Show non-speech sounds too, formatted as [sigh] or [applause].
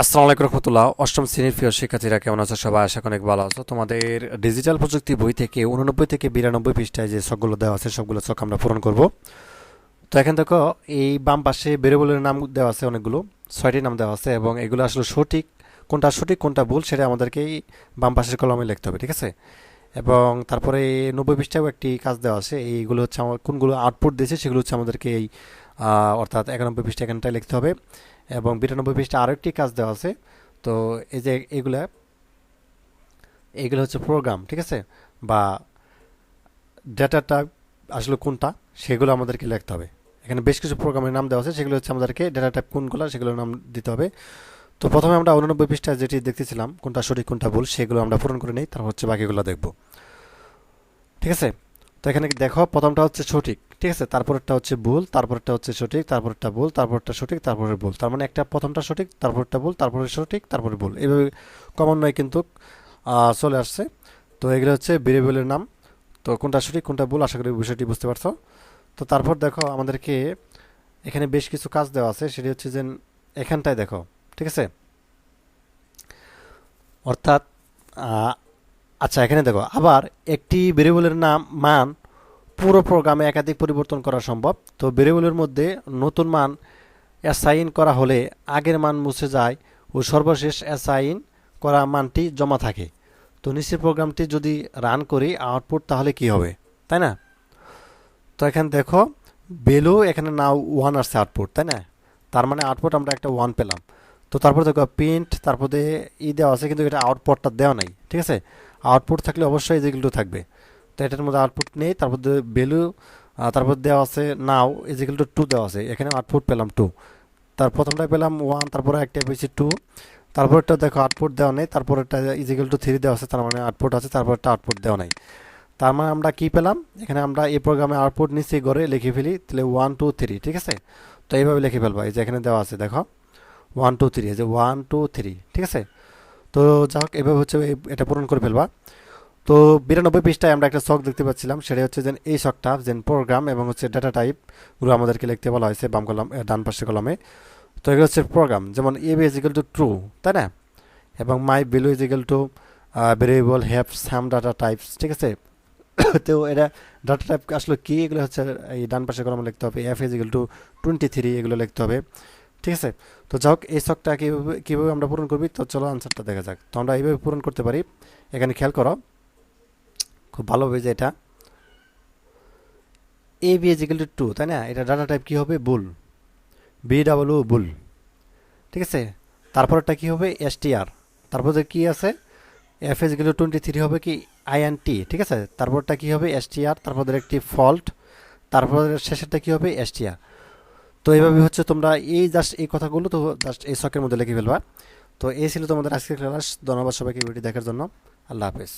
আসসালামু আলাইকুম রহমতুল্লাহ। অষ্টম শ্রেণির প্রিয় শিক্ষার্থীরা কেমন আছো? সবাই আশা অনেক ভালো আছো। তোমাদের ডিজিটাল প্রযুক্তি বই থেকে উননব্বই থেকে বিরানব্বই পৃষ্ঠায় যে শখগুলো দেওয়া আছে, সবগুলো শখ আমরা পূরণ করব। তো এখন দেখো, এই বাম পাশে বেরোবলের নাম দেওয়া আছে অনেকগুলো, ছয়টি নাম দেওয়া আছে এবং এগুলো আসলে সঠিক, কোনটা সঠিক, কোনটা ভুল সেটা আমাদেরকে এই বাম পাশের কলমে লিখতে হবে, ঠিক আছে? এবং তারপরে নব্বই পৃষ্ঠাও একটি কাজ দেওয়া আছে, এইগুলো হচ্ছে আমার কোনগুলো আউটপুট দিয়েছে সেগুলো হচ্ছে আমাদেরকে এই অর্থাৎ একানব্বই পৃষ্ঠা এখানটায় লিখতে হবে। এবং বিরানব্বই পৃষ্ঠা আরও একটি কাজ দেওয়া আছে। তো এই যে এগুলা, এগুলো হচ্ছে প্রোগ্রাম ঠিক আছে? বা ডেটাটা আসলে কোনটা, সেগুলো আমাদেরকে লিখতে হবে। এখানে বেশ কিছু প্রোগ্রামের নাম দেওয়া আছে, সেগুলো হচ্ছে আমাদেরকে ডেটা টাইপ কোনগুলো সেগুলোর নাম দিতে হবে। তো প্রথমে আমরা উননব্বই পৃষ্ঠায় যেটি দেখতেছিলাম, কোনটা সঠিক, কোনটা ভুল, সেগুলো আমরা পূরণ করে নিই, তারপর হচ্ছে বাকিগুলো দেখব। ঠিক আছে? তো এখানে দেখো, প্রথমটা হচ্ছে সঠিক। ঠিক আছে তারপরটা হচ্ছে ভুল তারপরটা হচ্ছে সঠিক তারপরটা ভুল তারপরটা সঠিক তারপরে ভুল। তার মানে একটা প্রথমটা সঠিক তারপরটা ভুল, তারপরে সঠিক, তারপরে ভুল। এইভাবে ক্রমান্বয়ে কিন্তু চলে আসছে। তো এগুলো হচ্ছে ভেরিয়েবলের নাম। তো কোনটা সঠিক, কোনটা ভুল, আশা করি বিষয়টি বুঝতে পারছ। তো তারপর দেখো আমাদেরকে এখানে বেশ কিছু কাজ দেওয়া আছে, সেটি হচ্ছে যে এখানটায় দেখো, ঠিক আছে? অর্থাৎ আচ্ছা এখানে দেখো, আবার একটি ভেরিয়েবলের নাম, মান পুরো প্রোগ্রামে একাধিক পরিবর্তন করা সম্ভব। তো ভেরিয়েবলের মধ্যে নতুন মান অ্যাসাইন করা হলে আগের মান মুছে যায় ও সর্বশেষ অ্যাসাইন করা মানটি জমা থাকে। তো নিচের প্রোগ্রামটি যদি রান করি আউটপুট তাহলে কি হবে? তাই না? তো এখানে দেখো বেলু এখানে নাও ওয়ান আসছে আউটপুট তাই না? তার মানে আউটপুট আমরা একটা ওয়ান পেলাম। তো তারপর দেখো প্রিন্ট তারপরে ই দেওয়া আছে কিন্তু এটা আউটপুটটা দেওয়া নাই, ঠিক আছে? আউটপুট থাকলে অবশ্যই যেগুলো থাকবে। তো এটার মধ্যে আউটপুট নেই, তারপর ভ্যালু তারপর দেওয়া আছে নাও ইজিক্যাল টু টু দেওয়া আছে। এখানে আউটপুট পেলাম টু তার প্রথমটা পেলাম ওয়ান তারপরে একটা পেয়েছি টু তারপরটা দেখো আউটপুট দেওয়া নেই তারপরটা ইজিক্যাল টু থ্রি দেওয়া আছে, তার মানে আউটপুট আছে তারপর একটা আউটপুট দেওয়া নাই। তার মানে আমরা কি পেলাম? এখানে আমরা এই প্রোগ্রামে আউটপুট নিচে করে লিখে ফেলি, তাহলে ওয়ান টু থ্রি ঠিক আছে? তো এইভাবে লিখে ফেলবা, এই যে এখানে দেওয়া আছে, দেখো। ওয়ান টু থ্রি এই যে ওয়ান টু থ্রি ঠিক আছে? তো যাই হোক, এভাবে হচ্ছে এটা পূরণ করে ফেলবা। তো বিরানব্বই পৃষ্ঠায় আমরা একটা শখ দেখতে পাচ্ছিলাম সেটা হচ্ছে যে এই শখটা যে প্রোগ্রাম এবং হচ্ছে ডাটা টাইপ টাইপগুলো আমাদেরকে লিখতে বলা হয়েছে বাম কলম ডান পাশে কলমে। তো এগুলো হচ্ছে প্রোগ্রাম যেমন A B equal to true তাই না? এবং my value equal to variable have some data types ঠিক আছে? [coughs] তো এটা ডাটা টাইপ আসলে কি? এগুলো হচ্ছে এই ডান পাশে কলমে লিখতে হবে F equal to twenty three এগুলো লিখতে হবে, ঠিক আছে? তো যাই হোক, এই শখটা কীভাবে কীভাবে আমরা পূরণ করবি? তো চলো আনসারটা দেখা যাক। তো আমরা এইভাবে পূরণ করতে পারি। এখানে খেয়াল করো খুব ভালো যে এটা। A B equal to two তাই না? এটা ডাটা টাইপ কী হবে? Bool B double O bool ঠিক আছে? তারপরটা কী হবে? এস টি আর তারপরে কী আছে? F equal to twenty three হবে কি? আই এন টি ঠিক আছে? তারপরটা কী হবে? এস টি আর তারপর একটি ফল্ট তারপর শেষেরটা কী হবে? এস টি আর তো এইভাবে হচ্ছে তোমরা এই জাস্ট এই কথাগুলো তো জাস্ট এই শখের মধ্যে লিখে ফেলবা। তো এই ছিল তোমাদের আজকের ক্লাস ধন্যবাদ সবাইকে ভিডিও দেখার জন্য। আল্লাহ হাফেজ।